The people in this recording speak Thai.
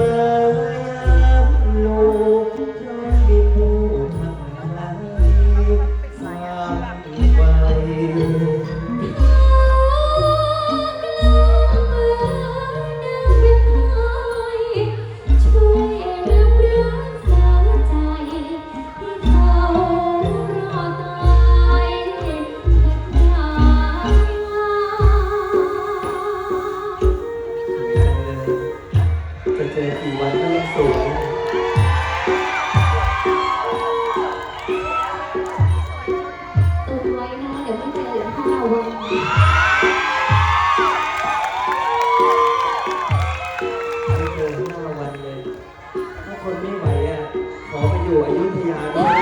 มา เจอกี่วันก็ยังสวยตุนไว้นะ เดี๋ยวมันจะเหลือห้าวันไม่เกิห้าวันเลย ถ้าคนไม่ไหวอะ ขอไปอยู่อยุธยาด้วย